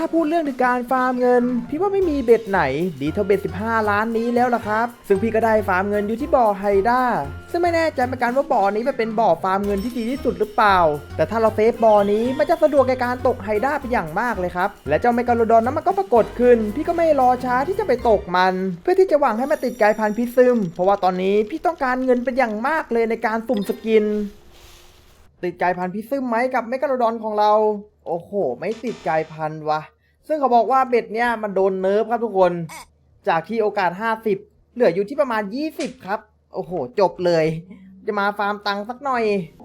ถ้าพูดเรื่องถึงการฟาร์มเงิน พี่ว่าไม่มีเบ็ดไหน ดีเท่าเบ็ด 15 ล้านนี้แล้วล่ะครับ ซึ่งพี่ก็ได้ฟาร์มเงินอยู่ที่บ่อไฮด้าซึ่งไม่แน่ใจเหมือนกันว่าบ่อนี้เป็นบ่อฟาร์มเงินที่ดีที่สุดหรือเปล่า แต่ถ้าเราเซฟบ่อนี้มันจะสะดวกในการตกไฮด้าเป็นอย่างมากเลยครับ และเจ้าเมกาโลดอนนั้นมันก็ปรากฏขึ้น พี่ก็ไม่รอช้าที่จะไปตกมัน เพื่อที่จะหวังให้มันติดกายพันธุ์พิษซึม เพราะว่าตอนนี้พี่ต้องการเงินเป็นอย่างมากเลยในการสุ่มสกิน ติดกายพันธุ์พิซึมไหมกับเมกาโลดอนของเรา โอ้โห ไม่ติดกายพันวะ ซึ่งเขาบอกว่าเบ็ดเนี่ยมันโดนเนิร์ฟครับทุกคน จากที่โอกาส 50 เหลืออยู่ที่ประมาณ 20 ครับ โอ้โห จบเลย จะมาฟาร์มตังค์สักหน่อย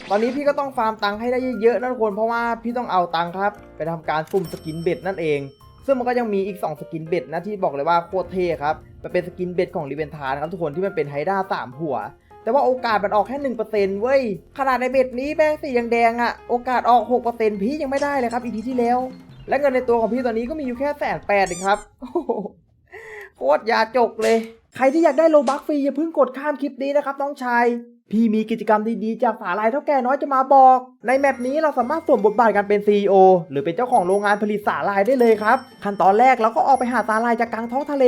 ตอนนี้พี่ก็ต้องฟาร์มตังค์ให้ได้เยอะๆนะทุกคน เพราะว่าพี่ต้องเอาตังค์ครับ ไปทำการสุ่มสกินเบ็ดนั่นเอง ซึ่งมันก็ยังมีอีก 2 สกินเบ็ดนะที่บอกเลยว่าโคตรเท่ครับ มันเป็นสกินเบ็ดของรีเวนทานครับทุกคนที่มันเป็นไฮด้าสามหัว แต่ว่าโอกาสมันออกแค่หนึ่งเปอร์เซ็นต์เว้ย ขนาดในเบ็ดนี้แม่งสีแดงอะโอกาสออกหกเปอร์เซ็นต์พี่ยังไม่ได้เลยครับอีพีที่แล้ว และเงินในตัวของพี่ตอนนี้ก็มีอยู่แค่แสนแปดเองครับโอ้โหโคตรยาจกเลย ใครที่อยากได้โลบัคฟรีอย่าเพิ่งกดข้ามคลิปนี้นะครับน้องชาย พี่มีกิจกรรมดีๆ จากสาลายเท่าแก่น้อยจะมาบอก ในแมปนี้เราสามารถสวมบทบาทการเป็น CEO หรือเป็นเจ้าของโรงงานผลิตสาลายได้เลยครับ ขั้นตอนแรกเราก็ออกไปหาสาลายจากกลางท้องทะเล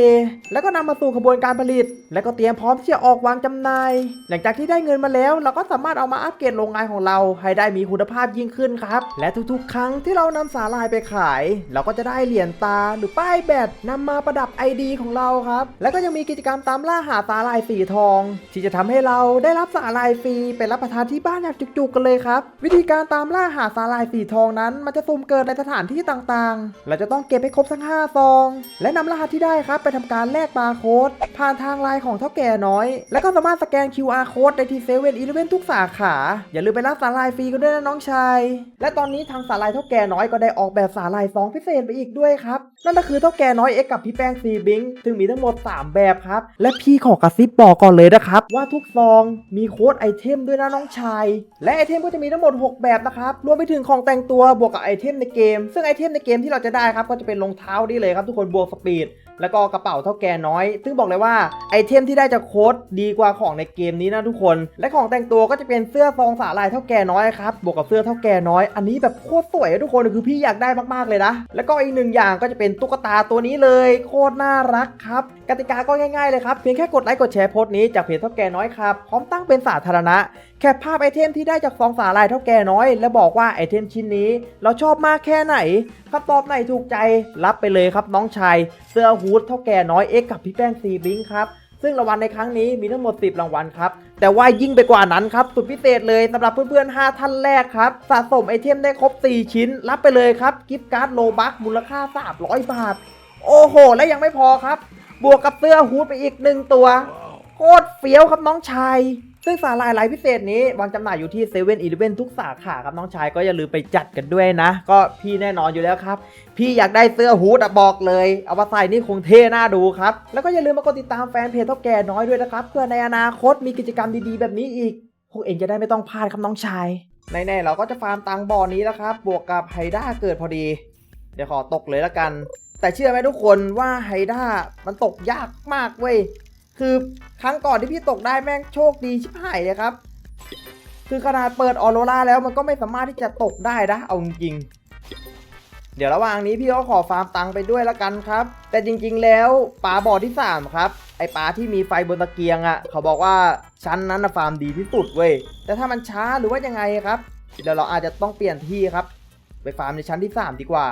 แล้วก็นำมาสู่กระบวนการผลิต แล้วก็เตรียมพร้อมที่จะออกวางจำหน่าย หลังจากที่ได้เงินมาแล้ว เราก็สามารถเอามาอัปเกรดโรงงานของเราให้ได้มีคุณภาพยิ่งขึ้นครับ และทุกๆ ครั้งที่เรานำสาลายไปขาย เราก็จะได้เหรียญตาหรือป้ายแบตนำมาประดับ ID ของเราครับ แล้วก็ยังมีกิจกรรมตามล่าหาสาลายสีทอง ที่จะทำให้เราได้รับสาลายฟรีไปรับประทานที่บ้านอย่างจุกๆกันเลยครับ วิธีการตามล่าหาสาลายสีทองนั้น มันจะสุ่มเกิดในสถานที่ต่างๆ เราจะต้องเก็บให้ครบทั้ง5ซอง และนำรหัสที่ได้ครับไปทำการแลกบาร์โค้ดผ่านทางไลน์ของเท่าแก่น้อย แล้วก็สามารถสแกน QR โค้ดได้ที่เซเว่นอีเลเวนทุกสาขา อย่าลืมไปรับสาลายฟรีกันด้วยนะน้องชาย และตอนนี้ทางสาลายเท่าแก่น้อยก็ได้ออกแบบสาลายซองพิเศษไปอีกด้วยครับ นั่นก็คือเท่าแก่น้อยเอ็กกับพี่แป้งซีบิงซึ่งมีทั้งหมด 3 แบบครับ และพี่ขอกระซิบบอกก่อนเลยนะครับ ว่าทุกซองมีโค้ดไอเทมด้วยนะน้องชาย และไอเทมก็จะมีทั้งหมด 6 แบบนะครับ รวมไปถึงของแต่งตัวบวกกับไอเทมในเกม ซึ่งไอเทมในเกมที่เราจะได้ครับก็จะเป็นรองเท้านี่เลยครับทุกคนบวกสปีด แล้วก็กระเป๋าเท่าแก่น้อย ซึ่งบอกเลยว่าไอเทมที่ได้จากโค้ดดีกว่าของในเกมนี้นะทุกคน และของแต่งตัวก็จะเป็นเสื้อซองสาลายเท่าแก่น้อยครับ บวกกับเสื้อเท่าแก่น้อย อันนี้แบบโคตรสวยทุกคน คือพี่อยากได้มากๆเลยนะ แล้วก็อีกหนึ่งอย่างก็จะเป็นตุ๊กตาตัวนี้เลย โคตรน่ารักครับ กติกาก็ง่ายๆเลยครับ เพียงแค่กดไลค์กดแชร์โพสต์นี้จากเพจเท่าแก่น้อยครับ พร้อมตั้งเป็นสาธารณะแคปภาพไอเทมที่ได้จากซองสาลายเท่าแก่น้อย แล้วบอกว่าไอเทมชิ้นนี้ เราชอบมากแค่ไหนคำตอบไหนถูกใจรับไปเลยครับน้องชาย เสื้อฮูดเท่าแก่น้อยเอ็กกับพี่แป้งซีบิงครับซึ่งรางวัลในครั้งนี้มีทั้งหมด 10 รางวัลครับ แต่ว่ายิ่งไปกว่านั้นครับ สุดพิเศษเลยสำหรับเพื่อนๆ 5 ท่านแรกครับ สะสมไอเทมได้ครบ 4 ชิ้น รับไปเลยครับ กิฟต์การ์ดโลบัคมูลค่า 300 บาท โอ้โห และยังไม่พอครับ บวกกับเสื้อฮูดไปอีกหนึ่งตัว โคตรเฟี้ยวครับน้องชาย ซึ่งสาลายลฟ์พิเศษนี้วางจำหน่ายอยู่ที่เซเว่นอีเลฟเว่นทุกสาขาครับน้องชายก็อย่าลืมไปจัดกันด้วยนะ ก็พี่แน่นอนอยู่แล้วครับ พี่อยากได้เสื้อฮูดอะบอกเลย เอามาใส่นี่คงเท่น่าดูครับ แล้วก็อย่าลืมมากดติดตามแฟนเพจเท่าแก่น้อยด้วยนะครับเพื่อในอนาคตมีกิจกรรมดีๆ แบบนี้อีก พวกเองจะได้ไม่ต้องพลาดครับน้องชายแน่ๆเราก็จะฟาร์มตังบ่อนี้แล้วครับบวกกับไฮด้าเกิดพอดี เดี๋ยวขอตกเลยละกัน แต่เชื่อไหมทุกคนว่าไฮด้ามันตกยากมากเว้ย คือครั้งก่อนที่พี่ตกได้แม่งโชคดีชิบหายเลยครับ คือขนาดเปิดออโรราแล้วมันก็ไม่สามารถที่จะตกได้นะเอาจริงเดี๋ยวระหว่างนี้พี่ก็ขอฟาร์มตังค์ไปด้วยละกันครับ แต่จริงๆแล้วปลาบ่อที่ 3 ครับ ไอปลาที่มีไฟบนตะเกียงอะ่ะ เขาบอกว่าชั้นนั้นนะฟาร์มดีที่สุดเว้ย แต่ถ้ามันช้าหรือว่ายังไงครับ เดี๋ยวเราอาจจะต้องเปลี่ยนที่ครับ ไปฟาร์มในชั้นที่ 3 ดีกว่า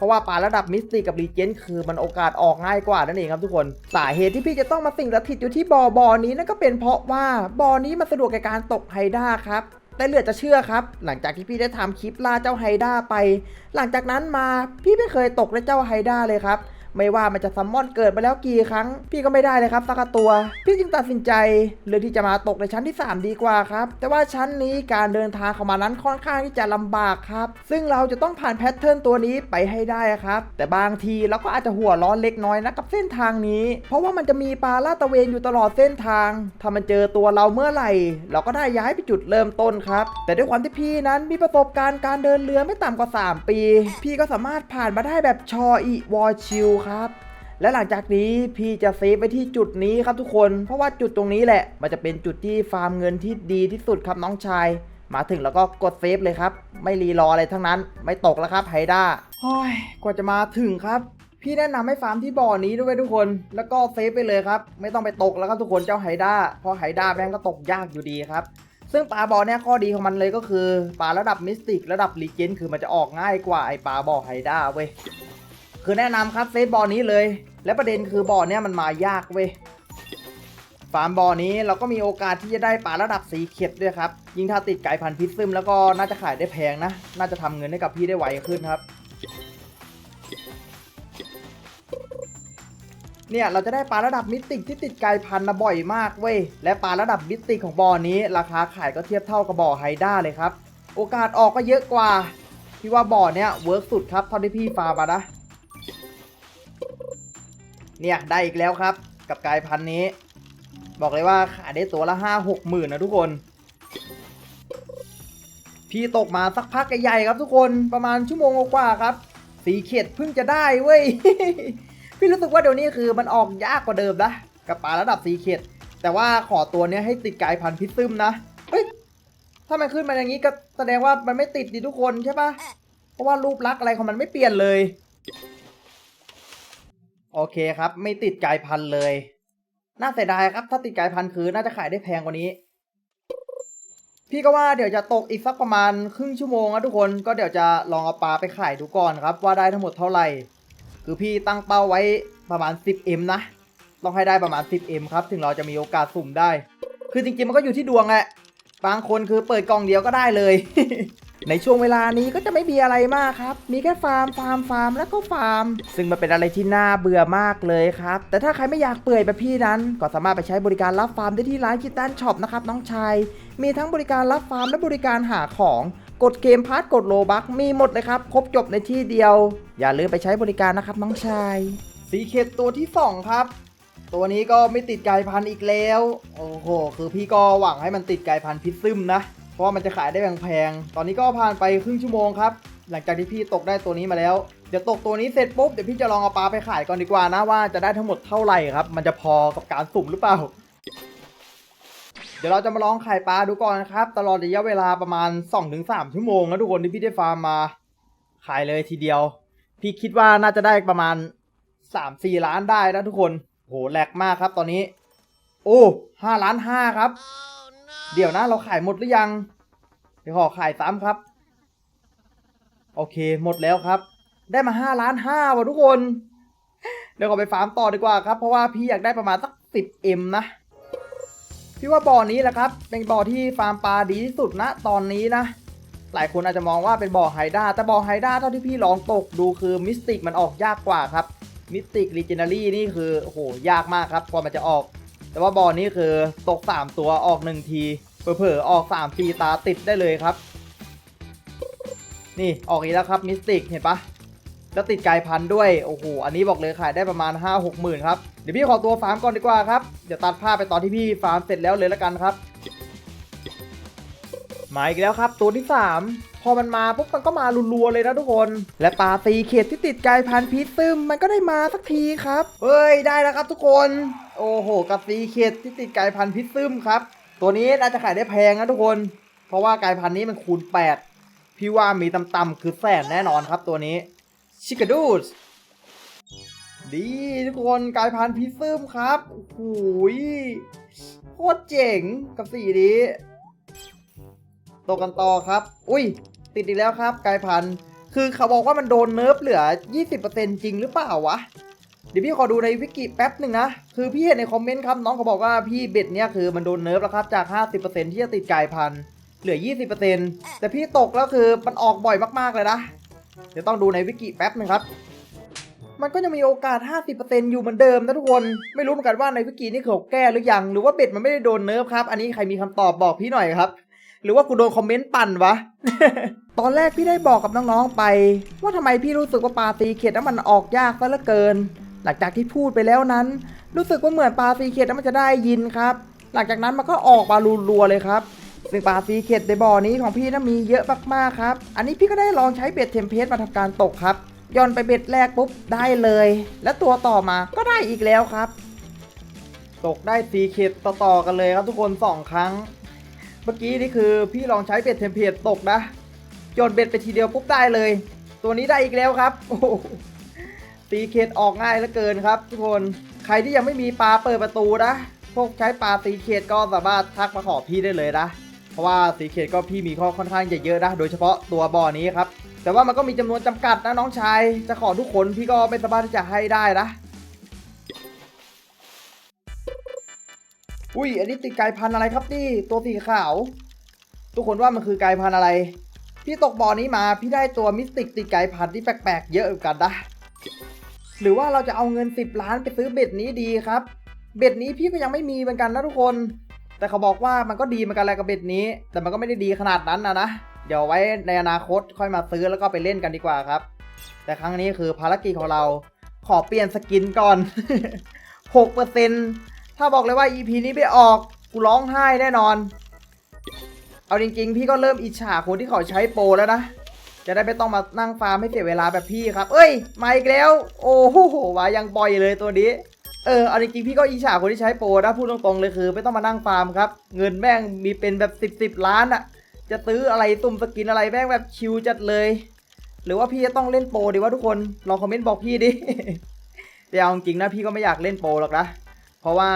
เพราะว่าปลาระดับมิสติกกับรีเจนคือมันโอกาสออกง่ายกว่านั่นเองครับทุกคน สาเหตุที่พี่จะต้องมาสิ่งสถิตอยู่ที่บ่อบอนี้นั่นก็เป็นเพราะว่าบ่อนี้มันสะดวกในการตกไฮด้าครับแต่เหลือจะเชื่อครับ หลังจากที่พี่ได้ทำคลิปล่าเจ้าไฮด้าไป หลังจากนั้นมาพี่ไม่เคยตกได้เจ้าไฮด้าเลยครับ ไม่ว่ามันจะซัมมอนเกิดมาแล้วกี่ครั้ง พี่ก็ไม่ได้เลยครับสักตัว พี่จึงตัดสินใจเลือกที่จะมาตกในชั้นที่ 3 ดีกว่าครับ แต่ว่าชั้นนี้การเดินทางเข้ามานั้นค่อนข้างที่จะลำบากครับ ซึ่งเราจะต้องผ่านแพทเทิร์นตัวนี้ไปให้ได้ครับ แต่บางทีเราก็อาจจะหัวร้อนเล็กน้อยนะกับเส้นทางนี้ เพราะว่ามันจะมีปลาลาตะเวนอยู่ตลอดเส้นทาง ถ้ามันเจอตัวเราเมื่อไหร่ เราก็ได้ย้ายไปจุดเริ่มต้นครับ แต่ด้วยความที่พี่นั้นมีประสบการณ์การเดินเรือไม่ต่ำกว่า 3 ปี พี่ก็สามารถผ่านมาได้แบบชออีวอชิลครับ และหลังจากนี้พี่จะเซฟไว้ที่จุดนี้ครับทุกคน เพราะว่าจุดตรงนี้แหละ มันจะเป็นจุดที่ฟาร์มเงินที่ดีที่สุดครับน้องชาย มาถึงแล้วก็กดเซฟเลยครับ ไม่รีรออะไรทั้งนั้น ไม่ตกแล้วครับไฮด้าโอ้ยกว่าจะมาถึงครับ พี่แนะนำให้ฟาร์มที่บ่อนี้ด้วยทุกคน แล้วก็เซฟไปเลยครับ ไม่ต้องไปตกแล้วครับทุกคนเจ้าไฮด้าเพราะไฮด้าแม่งก็ตกยากอยู่ดีครับซึ่งปลาบ่อเนี่ยข้อดีของมันเลยก็คือปลาระดับมิสติก ระดับลีเจนคือมันจะออกง่ายกว่าไอปลาบ่อไฮด้าเว้ย คือแนะนำครับเซฟบ่อนี้เลย และประเด็นคือบ่อเนี่ยมันมายากเว้ยฟาร์มบ่อนี้เราก็มีโอกาสที่จะได้ปลาระดับสีเข็ดด้วยครับ ยิ่งถ้าติดไก่พันธุ์พิซซึมแล้วก็น่าจะขายได้แพงนะ น่าจะทำเงินให้กับพี่ได้ไวขึ้นครับเนี่ยเราจะได้ปลาระดับมิติกที่ติดไก่พันธุ์นะบ่อยมากเว้ย และปลาระดับมิติกของบ่อนี้ ราคาขายก็เทียบเท่ากับบ่อไฮด้าเลยครับ โอกาสออกก็เยอะกว่า พี่ว่าบ่อเนี้ยเวิร์กสุดครับเท่าที่พี่ฟาร์มานะ เนี่ยได้อีกแล้วครับ กับกายพันธุ์นี้ บอกเลยว่าขายได้ตัวละห้าหกหมื่นนะทุกคน พี่ตกมาสักพักใหญ่ๆครับทุกคนประมาณชั่วโมงกว่าครับ สีเข็ดเพิ่งจะได้เว้ยพี่รู้สึกว่าเดี๋ยวนี้คือมันออกยากกว่าเดิมนะกับปลาระดับสีเข็ดแต่ว่าขอตัวเนี้ยให้ติดกายพันธุ์พิซซึมนะเฮ้ยถ้ามันขึ้นมาอย่างนี้ก็แสดงว่ามันไม่ติดดีทุกคนใช่ปะเพราะว่ารูปลักษณ์อะไรของมันไม่เปลี่ยนเลย โอเคครับ ไม่ติดกายพันเลย น่าเสียดายครับ ถ้าติดกายพันคือน่าจะขายได้แพงกว่านี้ พี่ก็ว่าเดี๋ยวจะตกอีกสักประมาณครึ่งชั่วโมงนะทุกคน ก็เดี๋ยวจะลองเอาปลาไปขายดูก่อนครับ ว่าได้ทั้งหมดเท่าไหร่ คือพี่ตั้งเป้าไว้ประมาณ 10M นะ ต้องให้ได้ประมาณ 10M ครับ ถึงเราจะมีโอกาสสุ่มได้ คือจริงๆมันก็อยู่ที่ดวงแหละ บางคนคือเปิดกล่องเดียวก็ได้เลย ในช่วงเวลานี้ก็จะไม่มีอะไรมากครับ มีแค่ฟาร์ม ฟาร์ม ฟาร์ม แล้วก็ฟาร์ม ซึ่งมันเป็นอะไรที่น่าเบื่อมากเลยครับ แต่ถ้าใครไม่อยากเปื่อยแบบพี่นั้น ก็สามารถไปใช้บริการรับฟาร์มได้ที่ร้านคิตตันช็อปนะครับน้องชาย มีทั้งบริการรับฟาร์มและบริการหาของ กดเกมพาร์ทกดโลบักมีหมดเลยครับ ครบจบในที่เดียว อย่าลืมไปใช้บริการนะครับน้องชาย สีเข็ดตัวที่ 2 ครับตัวนี้ก็ไม่ติดกายพันธุ์อีกแล้ว โอ้โห คือพี่ก็หวังให้มันติดกายพันธุ์พิซซึมนะ ราะมันจะขายได้แพงๆ ตอนนี้ก็ผ่านไปครึ่งชั่วโมงครับ หลังจากที่พี่ตกได้ตัวนี้มาแล้ว เดี๋ยวตกตัวนี้เสร็จปุ๊บ เดี๋ยวพี่จะลองเอาปลาไปขายก่อนดีกว่านะว่าจะได้ทั้งหมดเท่าไหร่ครับ มันจะพอกับการสุ่มหรือเปล่า เดี๋ยวเราจะมาลองขายปลาดูก่อนครับ ตลอดระยะเวลาประมาณ 2-3 ชั่วโมงนะทุกคนที่พี่ได้ฟาร์มมา ขายเลยทีเดียว พี่คิดว่าน่าจะได้ประมาณ 3-4 ล้านได้นะทุกคน โหแหลกมากครับตอนนี้ โอ้ห้าล้านห้าครับ เดี๋ยวนะเราขายหมดหรือยัง เดี๋ยวขอขายซ้ำครับ โอเคหมดแล้วครับ ได้มาห้าล้านห้าว่ะทุกคน เดี๋ยวขอไปฟาร์มต่อดีกว่าครับ เพราะว่าพี่อยากได้ประมาณสักสิบเอ็มนะ พี่ว่าบ่อนี้แหละครับ เป็นบ่อที่ฟาร์มปลาดีที่สุดนะ ตอนนี้นะ หลายคนอาจจะมองว่าเป็นบ่อไฮด้า แต่บ่อไฮด้าเท่าที่พี่ลองตกดูคือมิสติกมันออกยากกว่าครับมิสติกรีเจนารี่นี่คือโอ้โหยากมากครับกว่ามันจะออก แต่ว่าบอลนี้คือตก 3 ตัวออก 1 ทีเผลอๆออก3ทีตาติดได้เลยครับ นี่ออกอีกแล้วครับมิสติกเห็นปะแล้วติดกายพันธุ์ด้วย โอ้โห อันนี้บอกเลยขายได้ประมาณ 5 6หมื่นครับ เดี๋ยวพี่ขอตัวฟาร์มก่อนดีกว่าครับ เดี๋ยวตัดภาพไปตอนที่พี่ฟาร์มเสร็จแล้วเลยละกันครับ มาอีกแล้วครับตัวที่ 3 พอมันมาปุ๊บมันก็มารัวๆเลยนะทุกคน และปลาตีเขตที่ติดกายพันธุ์พีชซึมมันก็ได้มาสักทีครับเฮ้ยได้แล้วครับทุกคน โอ้โหกับตีเขตที่ติดกายพันธุ์พิซซึมครับ ตัวนี้น่าจะขายได้แพงนะทุกคน เพราะว่ากายพันธุ์นี้มันคูณ 8 พี่ว่ามีต่ำๆคือแสนแน่นอนครับตัวนี้ชิคาดูสดีทุกคนกายพันธุ์พิซซึมครับโอ้ยโคตรเจ๋งกับสีนี้ ตกกันต่อครับ อุ้ย ติดอีกแล้วครับกายพันธุ์คือเขาบอกว่ามันโดนเนิร์ฟเหลือ 20%จริงหรือเปล่าวะ เดี๋ยวพี่ขอดูในวิกิแป๊บหนึ่งนะ คือพี่เห็นในคอมเมนต์ครับ น้องเขาบอกว่าพี่เบ็ดเนี่ยคือมันโดนเนิร์ฟแล้วครับ จาก 50%ที่จะติดกายพันธุ์เหลือ 20%แต่พี่ตกแล้วคือมันออกบ่อยมากๆเลยนะ เดี๋ยวต้องดูในวิกิแป๊บหนึ่งครับ มันก็ยังมีโอกาส 50%อยู่เหมือนเดิมนะทุกคน ไม่รู้เหมือนกันว่าในวิกินี่เขาแก้หรือยัง หรือว่าเบ็ดมันไม่ได้โดนเนิร์ฟครับ อันนี้ใครมีคำตอบบอกพี่หน่อยครับ หรือว่ากูโดนคอมเมนต์ปั่นวะ ตอนแรกพี่ได้บอกกับน้องๆไป ว่าทำไมพี่รู้สึกว่าปลาตีเข็ดนั้นมันออกยากซะเหลือเกิน หลังจากที่พูดไปแล้วนั้น รู้สึกว่าเหมือนปลาตีเข็ดนั้นมันจะได้ยินครับ หลังจากนั้นมันก็ออกมารัวๆเลยครับซึ่งปลาตีเข็ดในบ่อนี้ของพี่นั้นมีเยอะมากๆครับ อันนี้พี่ก็ได้ลองใช้เบ็ดเทมเพลตมาทำการตกครับย่อนไปเบ็ดแรกปุ๊บได้เลย และตัวต่อมาก็ได้อีกแล้วครับ ตกได้ตีเข็ดต่อๆกันเลยครับทุกคนสองครั้งเมื่อกี้นี่คือพี่ลองใช้เบ็ดเทมเพลตตกนะโยนเบ็ดไปทีเดียวปุ๊บได้เลย ตัวนี้ได้อีกแล้วครับโอ้ตีเขตออกง่ายเหลือเกินครับ ทุกคนใครที่ยังไม่มีปลาเปิดประตูนะพวกใช้ปลาตีเขตก็สามารถทักมาขอพี่ได้เลยนะเพราะว่าสีเขตก็พี่มีข้อค่อนข้างจะเยอะนะโดยเฉพาะตัวบ่อนี้ครับแต่ว่ามันก็มีจำนวนจำกัดนะน้องชาย จะขอทุกคนพี่ก็ไม่สามารถที่จะให้ได้นะ อุ้ยอันนี้ติดไก่พันธุ์อะไรครับนี่ตัวสีขาว ทุกคนว่ามันคือไก่พันธุ์อะไร พี่ตกบ่อนี้มาพี่ได้ตัวมิสติกติดไก่พันธุ์ที่แปลกๆ เยอะเหมือนกันนะหรือว่าเราจะเอาเงิน 10 ล้านไปซื้อเบ็ดนี้ดีครับ เบ็ดนี้พี่ก็ยังไม่มีเหมือนกันนะทุกคน แต่เขาบอกว่ามันก็ดีเหมือนกันแหละกับเบ็ดนี้ แต่มันก็ไม่ได้ดีขนาดนั้นนะนะเดี๋ยวไว้ในอนาคตค่อยมาซื้อแล้วก็ไปเล่นกันดีกว่าครับ แต่ครั้งนี้คือภารกิจของเราขอเปลี่ยนสกินก่อน 6% ถ้าบอกเลยว่า EP นี้ไม่ออกกูร้องไห้แน่นอน เอาจริงๆ พี่ก็เริ่มอิจฉาคนที่เขาใช้โปรแล้วนะ จะได้ไม่ต้องมานั่งฟาร์มให้เสียเวลาแบบพี่ครับ เอ้ยมาอีกแล้ว โอ้โหวายังบ่อยเลยตัวนี้ เออเอาจริงๆพี่ก็อิจฉาคนที่ใช้โปรนะพูดตรงๆเลยคือ ไม่ต้องมานั่งฟาร์มครับ เงินแม่งมีเป็นแบบ10บสล้านอะจะซื้ออะไรตุ่มสกินอะไรแม่งแบบชิวจัดเลย หรือว่าพี่จะต้องเล่นโปรดีวะทุกคนลองคอมเมนต์บอกพี่ดิแต่เอาจริงนะพี่ก็ไม่อยากเล่นโปรหรอกนะ เพราะว่า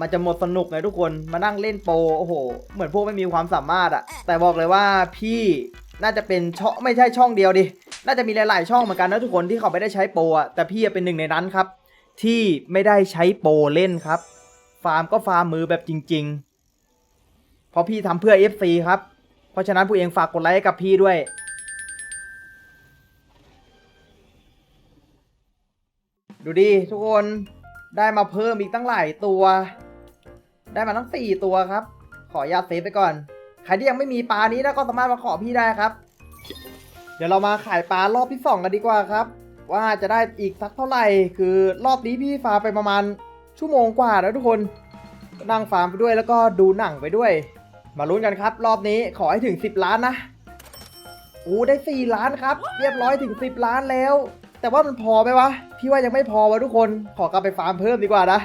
มันจะหมดสนุกไงทุกคนมานั่งเล่นโปโอ้โห เหมือนพวกไม่มีความสามารถอะแต่บอกเลยว่าพี่น่าจะเป็นช่องไม่ใช่ช่องเดียวดิ น่าจะมีหลาย ๆ ช่องเหมือนกันนะทุกคนที่เขาไม่ได้ใช้โปรอะแต่พี่อะเป็นหนึ่งในนั้นครับ ที่ไม่ได้ใช้โปรเล่นครับ ฟาร์มก็ฟาร์มมือแบบจริง ๆ เพราะพี่ทำเพื่อ FC ครับ เพราะฉะนั้นผู้เองฝากกดไลค์ให้กับพี่ด้วยดูดิทุกคน ได้มาเพิ่มอีกตั้งหลายตัว ได้มาทั้งสี่ตัวครับ ขออนุญาตเซฟไปก่อน ใครที่ยังไม่มีปลานี้นะก็สามารถมาขอพี่ได้ครับ เดี๋ยวเรามาขายปลารอบที่สองกันดีกว่าครับ ว่าจะได้อีกสักเท่าไหร่ คือรอบนี้พี่ฟาไปประมาณชั่วโมงกว่าแล้วทุกคนนั่งฟาร์มไปด้วยแล้วก็ดูหนังไปด้วย มาลุ้นกันครับ รอบนี้ขอให้ถึง 10 ล้านนะโอ้ได้ 4 ล้านครับ เรียบร้อยถึง 10 ล้านแล้ว แต่ว่ามันพอไหมวะ พี่ว่ายังไม่พอวะทุกคน ขอกลับไปฟาร์มเพิ่มดีกว่านะ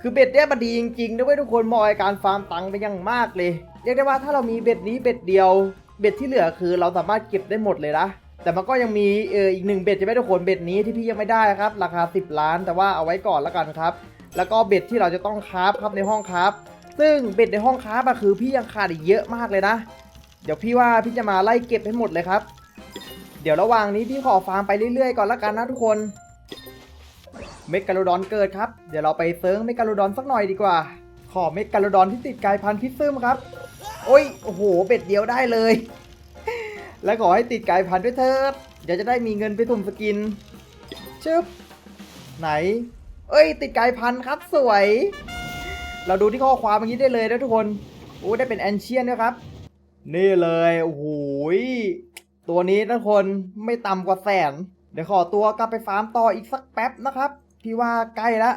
คือเบ็ดเนี่ยมันดีจริงๆนะเว้ยทุกคนเหมอยการฟาร์มตังค์ไปอยังมากเลย เรียกได้ว่าถ้าเรามีเบ็ดนี้เบ็ดเดียว เบ็ดที่เหลือคือเราสามารถเก็บได้หมดเลยนะ แต่มันก็ยังมีเอออีกหนึ่งเบ็ดจะไม่ทุกคนเบ็ดนี้ที่พี่ยังไม่ได้ครับ ราคา 10 ล้าน แต่ว่าเอาไว้ก่อนแล้วกันครับ แล้วก็เบ็ดที่เราจะต้องคราฟครับในห้องคราฟซึ่งเบ็ดในห้องคราฟอะคือพี่ยังขาดอีกเยอะมากเลยนะ เดี๋ยวพี่ว่าพี่จะมาไล่เก็บให้หมดเลยครับ เดี๋ยวระหว่างนี้พี่ขอฟาร์มไปเรื่อยๆก่อนละกันนะทุกคน เมกาโลดอนเกิดครับ เดี๋ยวเราไปเซิร์งเมกาโลดอนสักหน่อยดีกว่า ขอเมกาโลดอนที่ติดกายพันธุ์พิซซึมครับ โอ้ย โอ้โห เบ็ดเดียวได้เลย และขอให้ติดกายพันธุ์ด้วยเถิดเดี๋ยวจะได้มีเงินไปสุ่มสกิน ชึบ ไหน เอ้ย ติดกายพันธุ์ครับสวย เราดูที่ข้อความเมื่อกี้ได้เลยนะทุกคน โอ้ได้เป็นแอนเชียนนะครับ นี่เลย โอ้โหย ตัวนี้ทุกคนไม่ต่ำกว่าแสน เดี๋ยวขอตัวกลับไปฟาร์มต่ออีกสักแป๊บนะครับพี่ว่าใกล้ละ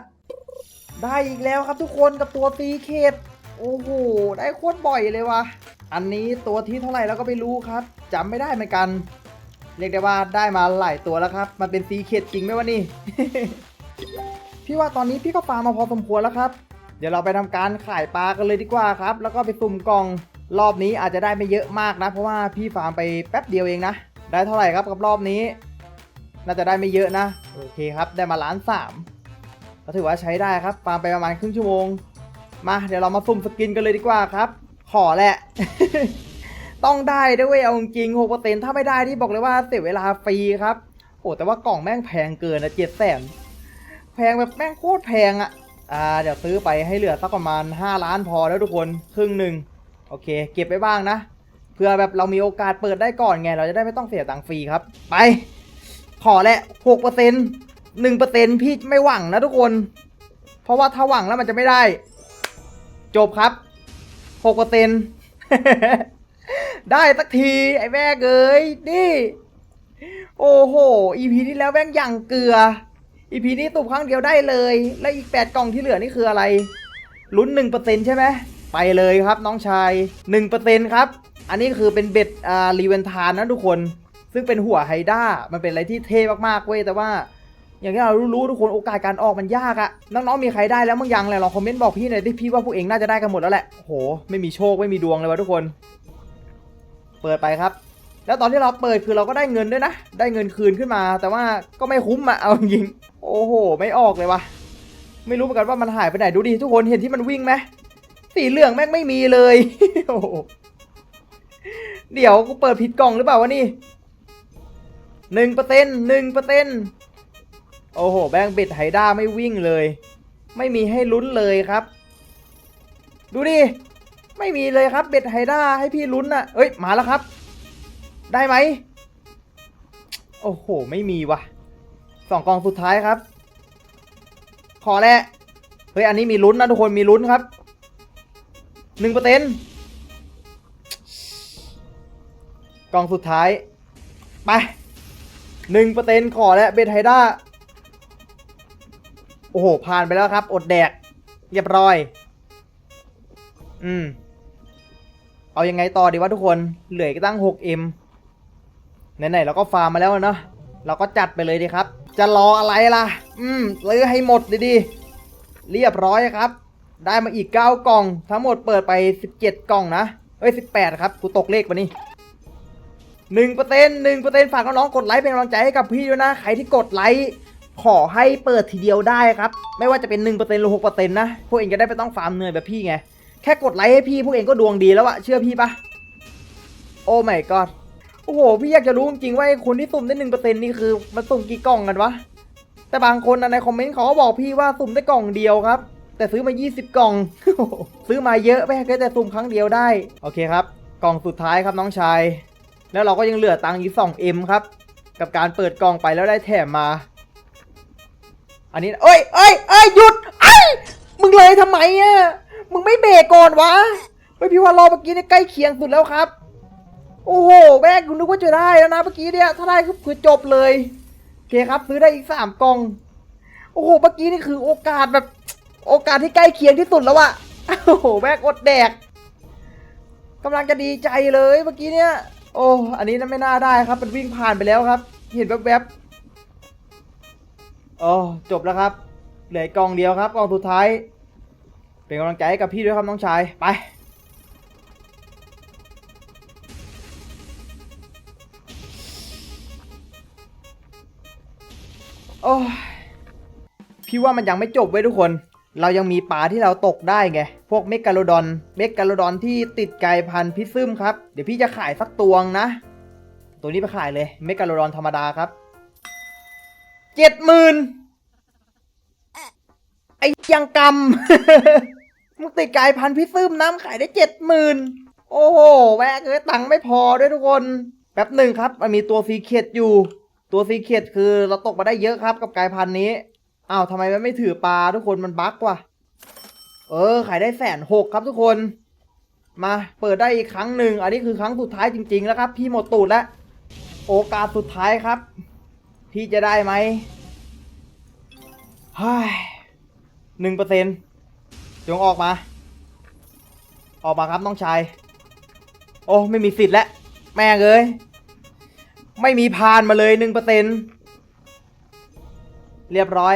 ได้อีกแล้วครับทุกคนกับตัวตีเคดโอ้โห ได้โคตรบ่อยเลยวะอันนี้ตัวที่เท่าไหร่แล้วก็ไม่รู้ครับจำไม่ได้เหมือนกัน เรียกได้ว่าได้มาหลายตัวแล้วครับ มันเป็นซีเคดจริงไหมวะนี่ พี่ว่าตอนนี้พี่ก็ฟาร์มมาพอสมควรแล้วครับ เดี๋ยวเราไปทำการขายปลากันเลยดีกว่าครับ แล้วก็ไปสุ่มกล่อง รอบนี้อาจจะได้ไม่เยอะมากนะ เพราะว่าพี่ฟาร์มไปแป๊บเดียวเองนะ ได้เท่าไหร่ครับกับรอบนี้ น่าจะได้ไม่เยอะนะ โอเคครับได้มาล้านสามก็ถือว่าใช้ได้ครับฟาร์มไปประมาณครึ่งชั่วโมง มาเดี๋ยวเรามาสุ่มสกินกันเลยดีกว่าครับ ขอแหละ ต้องได้ด้วยเอาจริงหกเปอร์เซ็นถ้าไม่ได้ที่บอกเลยว่าเสียเวลาฟรีครับโอ้แต่ว่ากล่องแม่งแพงเกินนะเจ็ดแสนแพงแบบแม่งโคตรแพงอะ่ะอ่าเดี๋ยวซื้อไปให้เหลือสักประมาณ 5 ล้านพอแล้วทุกคนครึ่งหนึ่ง โอเค เก็บไว้บ้างนะเพื่อแบบเรามีโอกาสเปิดได้ก่อนไง เราจะได้ไม่ต้องเสียตังค์ฟรีครับ ไป ขอแหละหกเปอร์เซ็นต์หนึ่งเปอร์เซ็นต์พี่ไม่หวังนะทุกคน เพราะว่าถ้าหวังแล้วมันจะไม่ได้ จบครับหกเปอร์เซ็นต์ได้สักทีไอ้แม่เอ้ยนี่โอ้โหอีพีที่แล้วแม่งอย่างเกลืออีพีนี้ตุบครั้งเดียวได้เลย แล้วอีก 8 กล่องที่เหลือนี่คืออะไร ลุ้น1%ใช่ไหม ไปเลยครับน้องชาย 1%ครับ อันนี้คือเป็นเบ็ดอ่ารีเวนทานนะทุกคน ซึ่งเป็นหัวไฮด้า มันเป็นอะไรที่เท่มากๆเว้ยแต่ว่า อย่างที่เรารู้ๆทุกคนโอกาสการออกมันยากอะน้องๆมีใครได้แล้วมั้งยังเลยลองคอมเมนต์บอกพี่หน่อยดิพี่ว่าพวกเองน่าจะได้กันหมดแล้วแหละโหไม่มีโชคไม่มีดวงเลยวะทุกคน เปิดไปครับแล้วตอนที่เราเปิดคือเราก็ได้เงินด้วยนะ ได้เงินคืนขึ้นมา แต่ว่าก็ไม่คุ้มอะเอาจริง โอ้โห ไม่ออกเลยวะไม่รู้เหมือนกันว่ามันหายไปไหนดูดิทุกคนเห็นที่มันวิ่งไหม สีเหลืองแม่งไม่มีเลยเดี๋ยวกูเปิดผิดกล่องหรือเปล่าวะนี่หนึ่งเปอร์เซ็นหนึ่งเปอร์เซ็นโอ้โห แบงค์เบ็ดไฮด้าไม่วิ่งเลย ไม่มีให้ลุ้นเลยครับ ดูดิ ไม่มีเลยครับเบ็ดไฮด้าให้พี่ลุ้นอะเอ้ย มาแล้วครับ ได้ไหม โอ้โห ไม่มีว่ะสองกองสุดท้ายครับ ขอแหละเฮ้ย อันนี้มีลุ้นนะทุกคนมีลุ้นครับ หนึ่งเปอร์เซ็นต์กองสุดท้าย ไปหนึ่งเปอร์เซ็นต์ขอแล้วเบ็ดไฮด้า โอ้โห ผ่านไปแล้วครับ อดแดก เรียบร้อย อืม เอายังไงต่อดีวะทุกคน เหลืออีกตั้ง 6M ไหนๆเราก็ฟาร์มมาแล้วเนาะเราก็จัดไปเลยดีครับ จะรออะไรล่ะ อืม ซื้อให้หมดดีๆ เรียบร้อยครับ ได้มาอีก 9 กล่อง ทั้งหมดเปิดไป 17 กล่องนะ เอ้ย 18 ครับ กูตกเลขปะนี่หนึ่งเปอร์เซ็นหนึ่งเปอร์เซ็นฝากน้องๆกดไลค์เป็นกำลังใจให้กับพี่ด้วยนะ ใครที่กดไลค์ขอให้เปิดทีเดียวได้ครับ ไม่ว่าจะเป็น1%หรือ6%นนะ พวกเองจะได้ไม่ต้องฟาร์มเหนื่อยแบบพี่ไง แค่กดไลค์ให้พี่พวกเองก็ดวงดีแล้วอะเชื่อพี่ปะโอ้ไม่กอดโอ้โห พี่อยากจะรู้จริงๆว่าคนที่สุ่มได้หนึ่งเปอร์เซ็นนี่คือมันสุ่มกี่กล่องกันวะ แต่บางคนในคอมเมนต์เขาก็บอกพี่ว่าสุ่มได้กล่องเดียวครับ แต่ซื้อมา 20 กล่อง ซื้อมาเยอะแม่ก็แต่สุ่มครั้งเดียวได้ โอเคครับ กล่องสุดท้ายครับน้องชาย แล้วเราก็ยังเหลือตังค์อีก 2M ครับ กับการเปิดกล่องไปแล้วได้แถมมา อันนี้ เอ้ยเอ้ยเอ้ยหยุดไอ้ยมึงเลยทำไมอะมึงไม่เบรกก่อนวะเฮ้ยพี่ว่ารอเมื่อกี้เนี่ยใกล้เคียงสุดแล้วครับ โอ้โหแม่งกูนึกว่าจะได้แล้วนะเมื่อกี้เนี่ยถ้าได้ก็คือจบเลยโอเคครับ ซื้อได้อีกสามกล่อง โอ้โหเมื่อกี้นี่คือโอกาสแบบ โอกาสที่ใกล้เคียงที่สุดแล้วอะโอ้โหแม่งอดแดกกำลังจะดีใจเลยเมื่อกี้เนี่ย โอ้อันนี้น่าไม่น่าได้ครับมันวิ่งผ่านไปแล้วครับ เห็นแวบๆโอ้จบแล้วครับ เหลือกองเดียวครับกองสุดท้าย เป็นกำลังใจให้กับพี่ด้วยครับน้องชายไปโอ้พี่ว่ามันยังไม่จบเว้ยทุกคน เรายังมีปลาที่เราตกได้ไง พวกเมกาโลดอน เมกาโลดอนที่ติดไก่พันธุ์พิซึมครับ เดี๋ยวพี่จะขายสักตวงนะ ตัวนี้ไปขายเลย เมกาโลดอนธรรมดาครับ เจ็ดหมื่นไอ้ยังกำมึงติดไก่พันธุ์พิซึมน้ำขายได้เจ็ดหมื่นโอ้โหแวกเลยตังค์ไม่พอด้วยทุกคน แป๊บหนึ่งครับ มันมีตัวซีเคดอยู่ ตัวซีเคดคือเราตกมาได้เยอะครับกับกายพันธุ์นี้ อ้าวทำไมมันไม่ถือปลาทุกคนมันบั๊กว่ะ เออ ขายได้แสนหกครับทุกคน มาเปิดได้อีกครั้งหนึ่ง อันนี้คือครั้งสุดท้ายจริง ๆ แล้วครับ พี่หมดตูดแล้ว โอกาสสุดท้ายครับ พี่จะได้ไหมเฮ้ยหนึ่งเปอร์เซ็นจงออกมา ออกมาครับน้องชาย โอ้ไม่มีสิทธิ์แล้วแม่งเอ้ย ไม่มีพานมาเลยหนึ่งเปอร์เซ็นเรียบร้อย